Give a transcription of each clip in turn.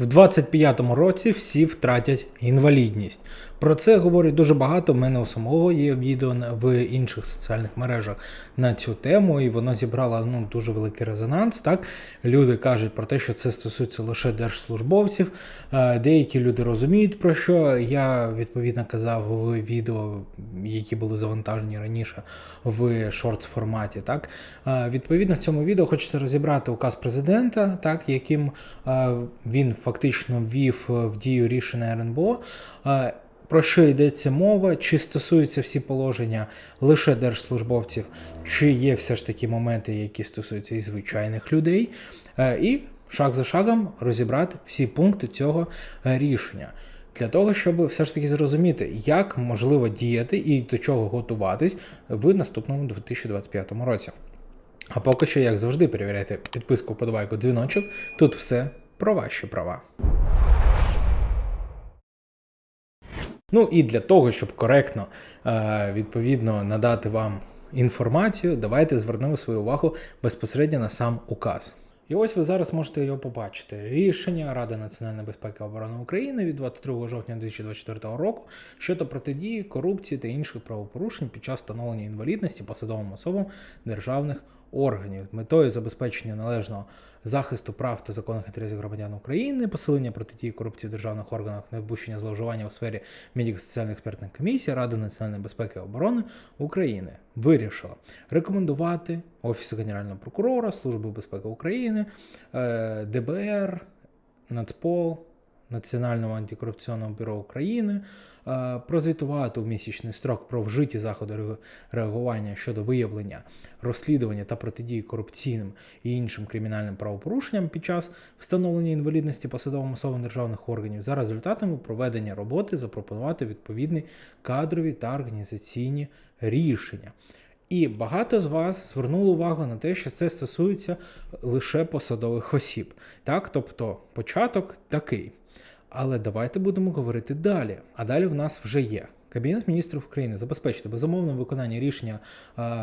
В 25-му році всі втратять інвалідність. Про це говорять дуже багато. В мене у самого є відео в інших соціальних мережах на цю тему, і воно зібрало ну, дуже великий резонанс. Так? Люди кажуть про те, що це стосується лише держслужбовців. Е, Деякі люди розуміють про що. Я відповідно казав в відео, які були завантажені раніше в шортс форматі. Так? Е, Відповідно, в цьому відео хочеться розібрати указ президента, так, яким е, він фактично ввів в дію рішення РНБО. Про що йдеться мова? Чи стосуються всі положення лише держслужбовців, чи є все ж таки моменти, які стосуються і звичайних людей, Е, і шаг за шагом розібрати всі пункти цього е, рішення. Для того, щоб все ж таки зрозуміти, як можливо діяти і до чого готуватись в наступному 2025 році. А поки що, як завжди, перевіряйте підписку, подобайку, дзвіночок. Тут все про ваші права. Ну і для того, щоб коректно е, відповідно надати вам інформацію, давайте звернемо свою увагу безпосередньо на сам указ. І ось ви зараз можете його побачити. Рішення Ради національної безпеки і оборони України від 22 жовтня 2024 року щодо протидії корупції та інших правопорушень під час встановлення інвалідності посадовим особам державних з метою забезпечення належного захисту прав та законних інтересів громадян України, посилення протидії корупції в державних органах, недопущення зловживання у сфері медико-соціальних експертних комісій Ради національної безпеки і оборони України. Вирішила рекомендувати Офісу Генерального прокурора, Служби безпеки України, е, ДБР, Нацпол, Національного антикорупційного бюро України е, прозвітувати у місячний строк про вжиті заходи реагування щодо виявлення, розслідування та протидії корупційним і іншим кримінальним правопорушенням під час встановлення інвалідності посадовим особам державних органів за результатами проведення роботи запропонувати відповідні кадрові та організаційні рішення. І багато з вас звернуло увагу на те, що це стосується лише посадових осіб. Так, тобто початок такий. Але давайте будемо говорити далі. А далі в нас вже є. Кабінет міністрів України забезпечити безумовне виконання рішення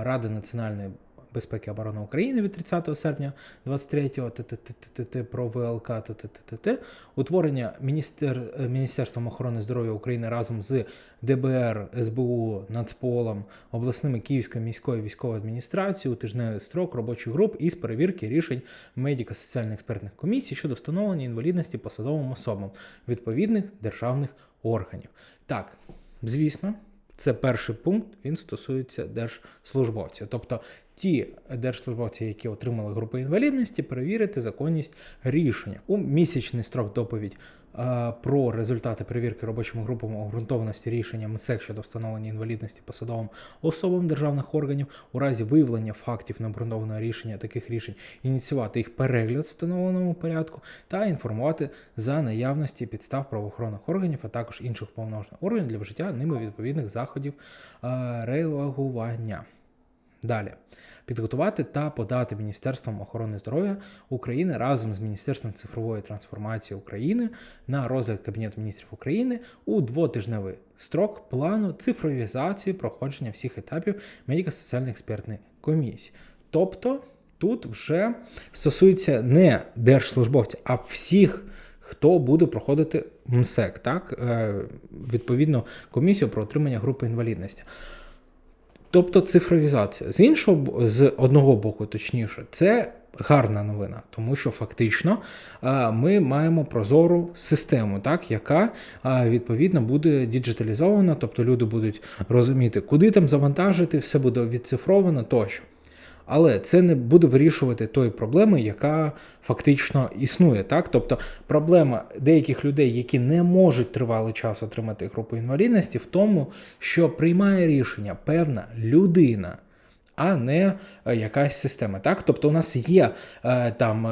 Ради національної безпеки і оборони України від 30 серпня 23-го ТТТТ про ВЛК утворення міністер, е, Міністерством охорони здоров'я України разом з ДБР, СБУ, Нацполом, обласними Київською міською військовою адміністрацією у тижневий строк робочих груп із перевірки рішень медико-соціальних експертних комісій щодо встановлення інвалідності посадовим особам відповідних державних органів. Так, звісно, це перший пункт, він стосується держслужбовців. Тобто ті держслужбовці, які отримали групу інвалідності, перевірити законність рішення. У місячний строк доповідь про результати перевірки робочими групами обґрунтованості рішення МСЕК щодо встановлення інвалідності посадовим особам державних органів у разі виявлення фактів необґрунтованого рішення таких рішень, ініціювати їх перегляд в встановленому порядку та інформувати за наявності підстав правоохоронних органів, а також інших повноважних органів для вжиття ними відповідних заходів реагування. Далі. Підготувати та подати Міністерством охорони здоров'я України разом з Міністерством цифрової трансформації України на розгляд Кабінету міністрів України у двотижневий строк плану цифровізації проходження всіх етапів медико-соціальної експертної комісії. Тобто тут вже стосується не держслужбовців, а всіх. Хто буде проходити МСЕК, так? Е, відповідно, комісію про отримання групи інвалідності. Тобто цифровізація. З іншого з одного боку, точніше, це гарна новина, тому що фактично ми маємо прозору систему, так, яка відповідно буде діджиталізована, тобто люди будуть розуміти, куди там завантажити, все буде відцифровано тощо. Але це не буде вирішувати тої проблеми, яка фактично існує. Так? Тобто проблема деяких людей, які не можуть тривалий час отримати групу інвалідності, в тому, що приймає рішення певна людина, а не е, якась система. Так? Тобто у нас є е, там.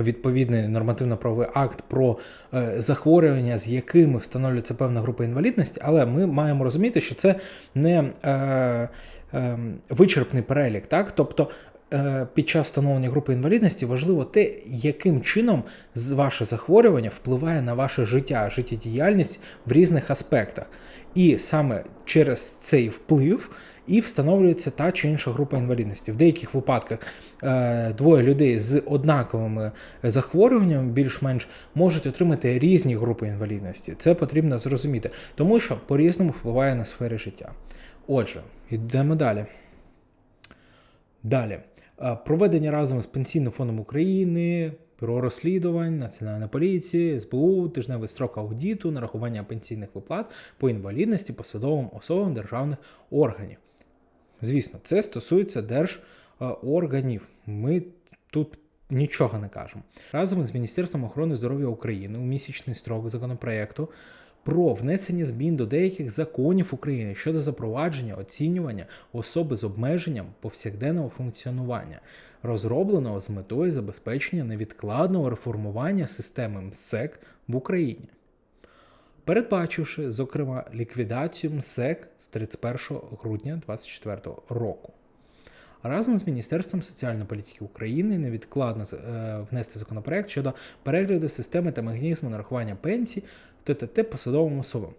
Відповідний нормативно-правовий акт про е, захворювання, з якими встановлюється певна група інвалідності, але ми маємо розуміти, що це не е, е, вичерпний перелік. Так? Тобто е, під час встановлення групи інвалідності важливо те, яким чином ваше захворювання впливає на ваше життя, життєдіяльність в різних аспектах. І саме через цей вплив і встановлюється та чи інша група інвалідності. В деяких випадках е, двоє людей з однаковими захворюваннями більш-менш можуть отримати різні групи інвалідності. Це потрібно зрозуміти, тому що по-різному впливає на сфери життя. Отже, йдемо далі. Далі. Е, Проведення разом з Пенсійним фондом України, Бюро розслідувань, Національна поліція, СБУ, тижневий строк аудиту, нарахування пенсійних виплат по інвалідності посадовим особам державних органів. Звісно, це стосується держорганів. Ми тут нічого не кажемо. Разом з Міністерством охорони здоров'я України у місячний строк законопроекту про внесення змін до деяких законів України щодо запровадження оцінювання особи з обмеженням повсякденного функціонування, розробленого з метою забезпечення невідкладного реформування системи МСЕК в Україні передбачивши, зокрема, ліквідацію МСЕК з 31 грудня 2024 року. Разом з Міністерством соціальної політики України невідкладно е, внести законопроект щодо перегляду системи та механізму нарахування пенсій ТТТ посадовим особам.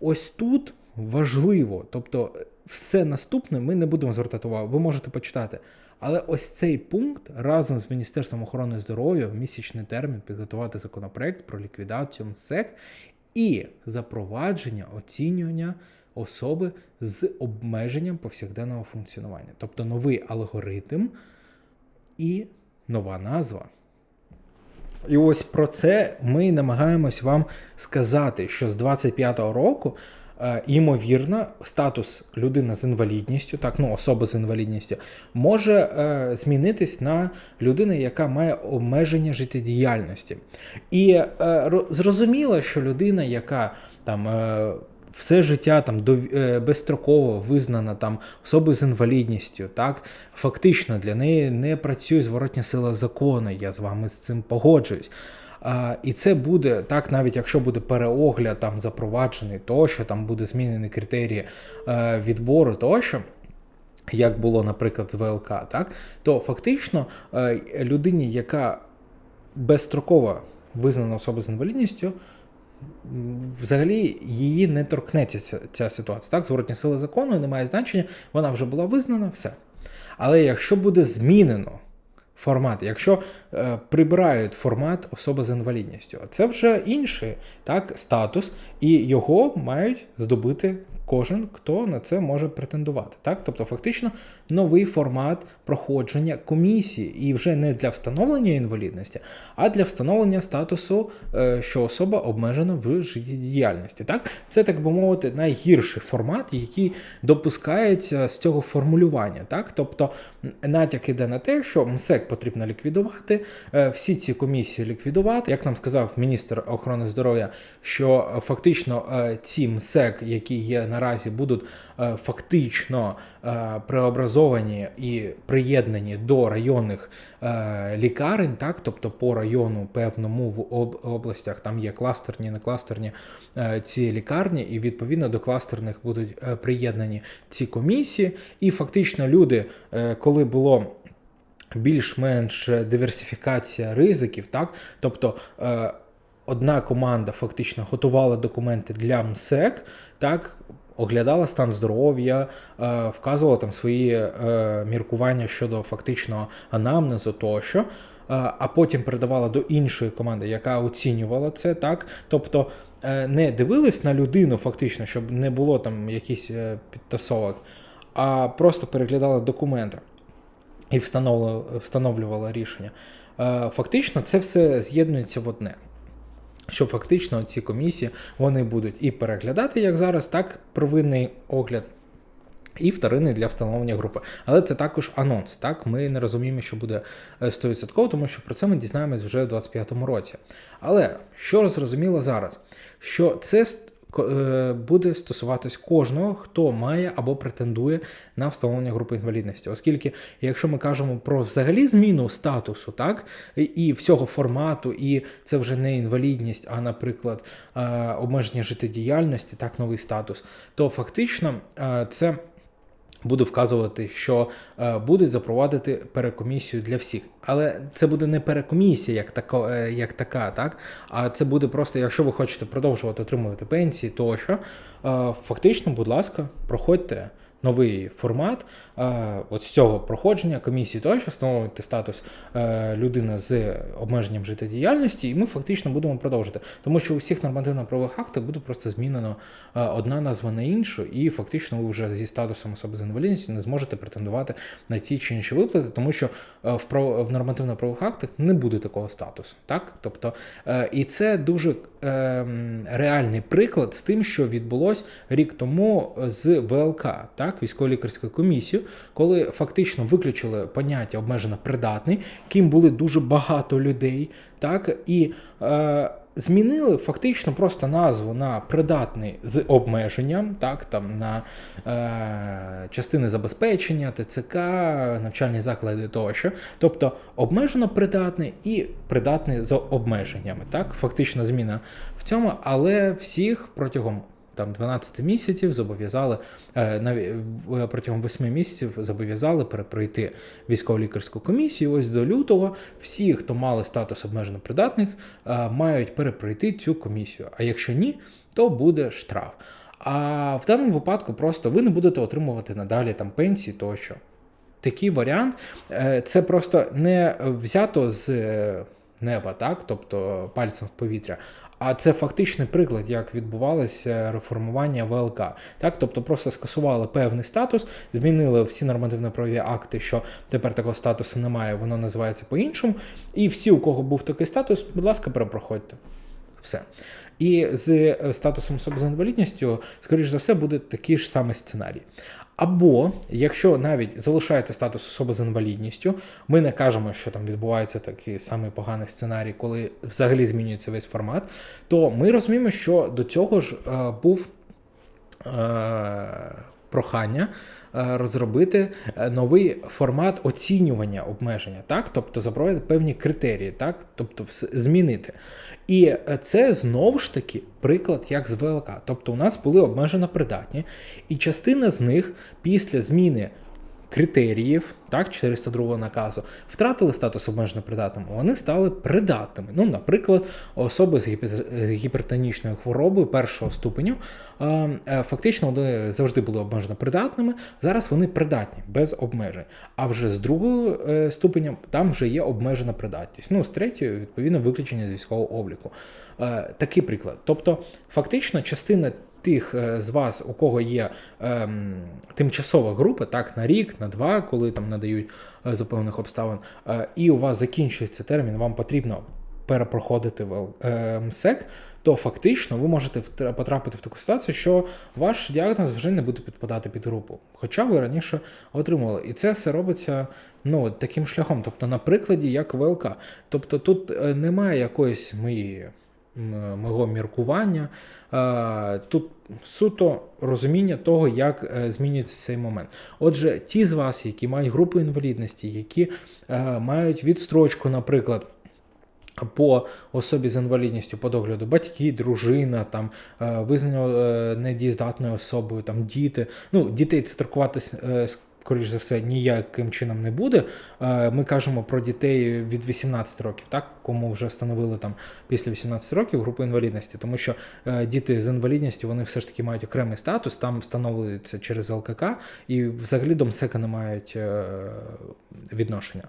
Ось тут важливо, тобто все наступне ми не будемо звертати увагу, ви можете почитати. Але ось цей пункт разом з Міністерством охорони здоров'я в місячний термін підготувати законопроект про ліквідацію МСЕК і запровадження оцінювання особи з обмеженням повсякденного функціонування. Тобто новий алгоритм і нова назва. І ось про це ми намагаємось вам сказати, що з 25-го року, ймовірно, статус людини з інвалідністю, так, ну, особи з інвалідністю, може е, змінитись на людину, яка має обмеження життєдіяльності. І е, зрозуміло, що людина, яка там. Е, все життя там до е, безстроково визнана там особою з інвалідністю, так фактично для неї не працює зворотня сила закону. Я з вами з цим погоджуюсь. І це буде так, навіть якщо буде переогляд там запроваджений, тощо там буде змінені критерії е, відбору, тощо. Як було, наприклад, з ВЛК, так то фактично е, людині, яка безстроково визнана особа з інвалідністю, взагалі її не торкнеться ця, ця ситуація. Так, зворотня сила закону не має значення, вона вже була визнана, все. Але якщо буде змінено формат, якщо е, прибирають формат особи з інвалідністю, це вже інший так, статус, і його мають здобути кожен, хто на це може претендувати. Так? Тобто, фактично, новий формат проходження комісії, і вже не для встановлення інвалідності, а для встановлення статусу, е, що особа обмежена в життєдіяльності. Так? Це, так би мовити, найгірший формат, який допускається з цього формулювання. Так? Тобто натяк іде на те, що МСЕК потрібно ліквідувати, е, всі ці комісії ліквідувати. Як нам сказав міністр охорони здоров'я, що е, фактично ці МСЕК, які є наразі, будуть е, фактично е, преобразовані і приєднані до районних е, лікарень, так, тобто по району певному в областях там є кластерні, не кластерні ці лікарні, і відповідно до кластерних будуть приєднані ці комісії. І фактично люди, коли було більш-менш диверсифікація ризиків, так, тобто. Одна команда фактично готувала документи для МСЕК, так, оглядала стан здоров'я, е, вказувала там свої е, міркування щодо фактичного анамнезу тощо, е, а потім передавала до іншої команди, яка оцінювала це, так. Тобто не дивились на людину, фактично, щоб не було там якихось е, підтасовок, а просто переглядали документи і встановлювала, рішення. Фактично, це все з'єднується в одне. Що фактично ці комісії вони будуть і переглядати, як зараз, так первинний огляд, і вторинний для встановлення групи. Але це також анонс. Так, ми не розуміємо, що буде е, 100%, тому що про це ми дізнаємось вже в 2025 році. Але що зрозуміло зараз, що це е, буде стосуватись кожного, хто має або претендує на встановлення групи інвалідності, оскільки, якщо ми кажемо про взагалі зміну статусу, так і- і всього формату, і це вже не інвалідність, а, наприклад, е, обмеження життєдіяльності, так, новий статус, то фактично е, це буде вказувати, що е, будуть запровадити перекомісію для всіх. Але це буде не перекомісія як тако, е, як така, так? А це буде просто, якщо ви хочете продовжувати отримувати пенсії, тощо, е, фактично, будь ласка, проходьте новий формат от з цього проходження комісії тощо встановлювати статус е, людини з обмеженням життєдіяльності, і ми фактично будемо продовжити. Тому що у всіх нормативно-правових актах буде просто змінено е, одна назва на іншу, і фактично ви вже зі статусом особи з інвалідністю не зможете претендувати на ті чи інші виплати, тому що е, в прав... в нормативно-правових актах не буде такого статусу. Так? Тобто, і це дуже реальний приклад з тим, що відбулось рік тому з ВЛК, так, військово-лікарською комісією, коли фактично виключили поняття обмежено придатний, ким були дуже багато людей, так, і е, змінили фактично просто назву на придатний з обмеженням, так, там на е, частини забезпечення, ТЦК, навчальні заклади тощо. Тобто обмежено придатний і придатний з обмеженнями. Так, фактично зміна в цьому, але всіх протягом там 12 місяців зобов'язали е, протягом 8 місяців зобов'язали перепройти військово-лікарську комісію. Ось до лютого всі, хто мали статус обмежено придатних, е, мають перепройти цю комісію. А якщо ні, то буде штраф. А в даному випадку просто ви не будете отримувати надалі там пенсії тощо. Такий варіант е, це просто не взято з е, неба, так, тобто пальцем в повітря. А це фактичний приклад, як відбувалося реформування ВЛК. Так, тобто просто скасували певний статус, змінили всі нормативно-правові акти, що тепер такого статусу немає, воно називається по-іншому. І всі, у кого був такий статус, будь ласка, перепроходьте. Все. І з е, статусом особи з інвалідністю, скоріш за все, буде такий ж самий сценарій. Або якщо навіть залишається статус особи з інвалідністю, ми не кажемо, що там відбувається такий самий поганий сценарій, коли взагалі змінюється весь формат, то ми розуміємо, що до цього ж е, був е, прохання е, розробити е, новий формат оцінювання обмеження, так? тобто запровадити певні критерії, так? тобто змінити. І е, це знову ж таки приклад як з ВЛК. Тобто у нас були обмежено придатні, і частина з них після зміни критеріїв, так, 402 наказу, втратили статус обмежено придатним, вони стали придатними. Ну, наприклад, особи з гіпертонічною хворобою першого ступеню е, фактично вони завжди були обмежено придатними. Зараз вони придатні без обмежень. А вже з другого е, ступеня там вже є обмежена придатність. Ну, з третьої, відповідно, виключення з військового обліку. Е, Такий приклад. Тобто, фактично, частина тих е, з вас, у кого є ем, тимчасова група, так, на рік, на два, коли там надають е, за певних обставин, е, і у вас закінчується термін, вам потрібно перепроходити в е, МСЕК, то фактично ви можете потрапити в таку ситуацію, що ваш діагноз вже не буде підпадати під групу. Хоча ви раніше отримували. І це все робиться ну, таким шляхом, тобто на прикладі як ВЛК. Тобто тут е, немає якоїсь моєї мого міркування. Е, Тут суто розуміння того, як е, змінюється цей момент. Отже, ті з вас, які мають групу інвалідності, які е, мають відстрочку, наприклад. По особі з інвалідністю по догляду, батьки, дружина, там визнання е, недієздатною особою, там діти. Ну, дітей це страхуватись, е, скоріш за все, ніяким чином не буде. Е, Ми кажемо про дітей від 18 років, так, кому вже встановили там після 18 років групу інвалідності, тому що е, діти з інвалідністю вони все ж таки мають окремий статус, там встановлюється через ЛКК, і взагалі до МСЕКа не мають е, відношення.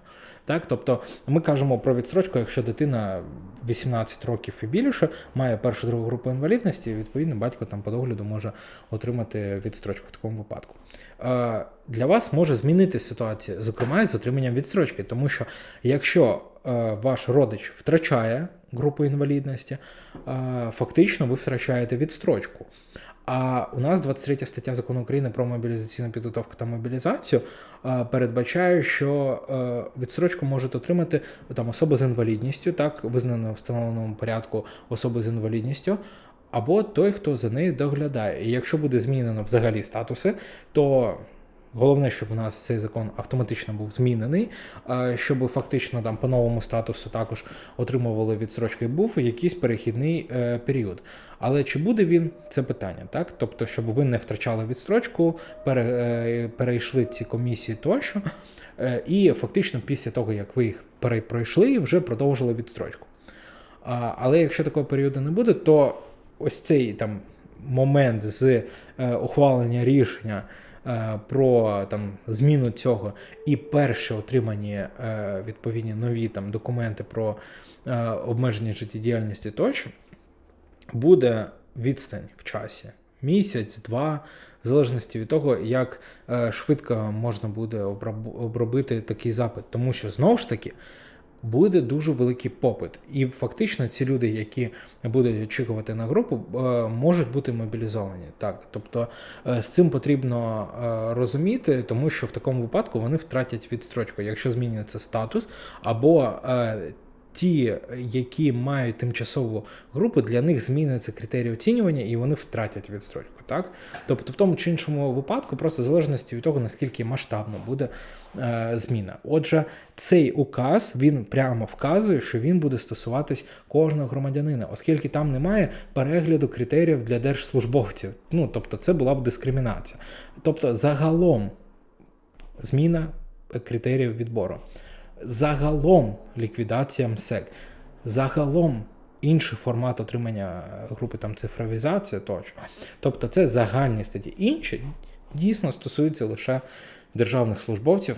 Так, тобто ми кажемо про відстрочку, якщо дитина 18 років і більше має першу другу групу інвалідності, відповідно, батько там по догляду може отримати відстрочку в такому випадку. Е, Для вас може змінити ситуація, зокрема з отриманням відстрочки, тому що якщо е, ваш родич втрачає групу інвалідності, е, фактично ви втрачаєте відстрочку. А у нас 23 стаття закону України про мобілізаційну підготовку та мобілізацію е, передбачає, що відсрочку можуть отримати там особи з інвалідністю, так визнано в встановленому порядку особи з інвалідністю, або той, хто за нею доглядає. І якщо буде змінено взагалі статуси, то Головне, щоб у нас цей закон автоматично був змінений, е, щоб фактично там по новому статусу також отримували відстрочку і був якийсь перехідний е, період. Але чи буде він це питання, так? Тобто, щоб ви не втрачали відстрочку, е, перейшли ці комісії тощо, і фактично після того, як ви їх перепройшли, вже продовжили відстрочку. Але якщо такого періоду не буде, то ось цей там момент з ухвалення рішення про там зміну цього і перше отримані е, відповідні нові там документи про е, обмеження життєдіяльності тощо, буде відстань в часі. Місяць, два, в залежності від того, як е, швидко можна буде обробити такий запит. Тому що знову ж таки буде дуже великий попит. І фактично ці люди, які будуть очікувати на групу, е, можуть бути мобілізовані. Так, тобто е, з цим потрібно е, розуміти, тому що в такому випадку вони втратять відстрочку, якщо змінюється статус, або ті, які мають тимчасову групу, для них зміниться критерії оцінювання, і вони втратять відстрочку. Так? Тобто, в тому чи іншому випадку, просто в залежності від того, наскільки масштабно буде е, зміна. Отже, цей указ він прямо вказує, що він буде стосуватись кожного громадянина, оскільки там немає перегляду критеріїв для держслужбовців. Ну тобто, це була б дискримінація. Тобто, загалом зміна критеріїв відбору. Загалом ліквідація МСЕК, загалом інший формат отримання групи там цифровізація тощо. Тобто це загальні статті. Інші дійсно стосуються лише державних службовців,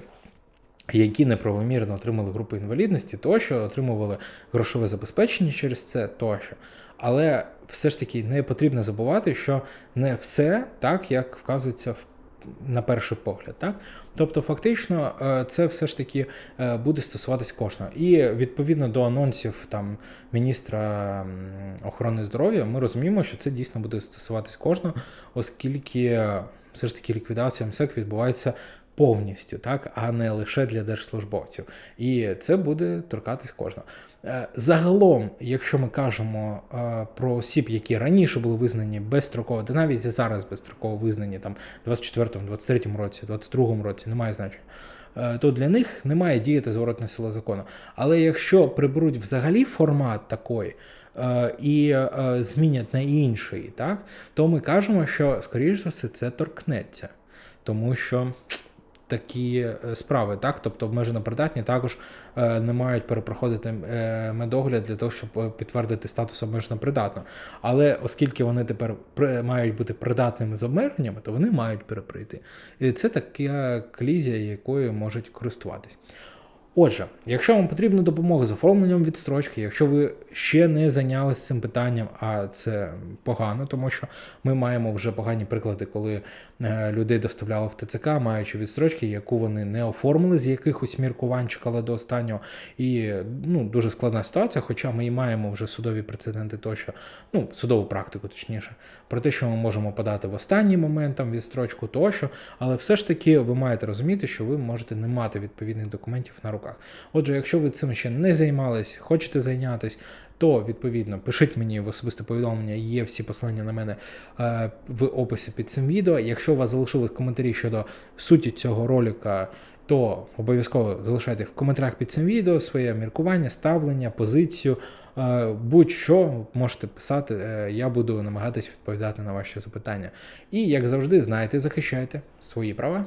які неправомірно отримали групу інвалідності, тощо отримували грошове забезпечення через це тощо. Але все ж таки не потрібно забувати, що не все так, як вказується в на перший погляд, так тобто, фактично, е, це все ж таки е, буде стосуватись кожного. І відповідно до анонсів там міністра охорони здоров'я, ми розуміємо, що це дійсно буде стосуватись кожного, оскільки все ж таки ліквідація МСЕК відбувається. Повністю, так, а не лише для держслужбовців, і це буде торкатись кожного. Е, Загалом, якщо ми кажемо е, про осіб, які раніше були визнані безстроково, та навіть і зараз безстроково визнані там 24-му, 23-му році, 22-му році, немає значення, е, то для них немає діяти зворотна сила закону. Але якщо приберуть взагалі формат такої і змінять на інший, так, то ми кажемо, що, скоріш за все, це торкнеться. Тому що такі е, справи, так, тобто обмежено придатні також е, не мають перепроходити е, медогляд для того, щоб підтвердити статус обмежено придатного. Але оскільки вони тепер мають бути придатними з обмеженнями, то вони мають переприйти. І це така колізія, якою можуть користуватись. Отже, якщо вам потрібна допомога з оформленням відстрочки, якщо ви ще не зайнялися цим питанням, а це погано, тому що ми маємо вже погані приклади, коли е, людей доставляли в ТЦК, маючи відстрочки, яку вони не оформили з якихось міркувань, чекали до останнього. І ну, дуже складна ситуація, хоча ми і маємо вже судові прецеденти тощо, ну, судову практику точніше, про те, що ми можемо подати в останній момент там відстрочку тощо, але все ж таки ви маєте розуміти, що ви можете не мати відповідних документів на руках. Отже, якщо ви цим ще не займались, хочете зайнятися, то відповідно пишіть мені в особисте повідомлення, є всі посилання на мене е, в описі під цим відео. Якщо у вас залишились коментарі щодо суті цього ролика, то обов'язково залишайте в коментарях під цим відео своє міркування, ставлення, позицію. Е, Будь-що можете писати, е, я буду намагатись відповідати на ваші запитання. І як завжди, знайте, захищайте свої права.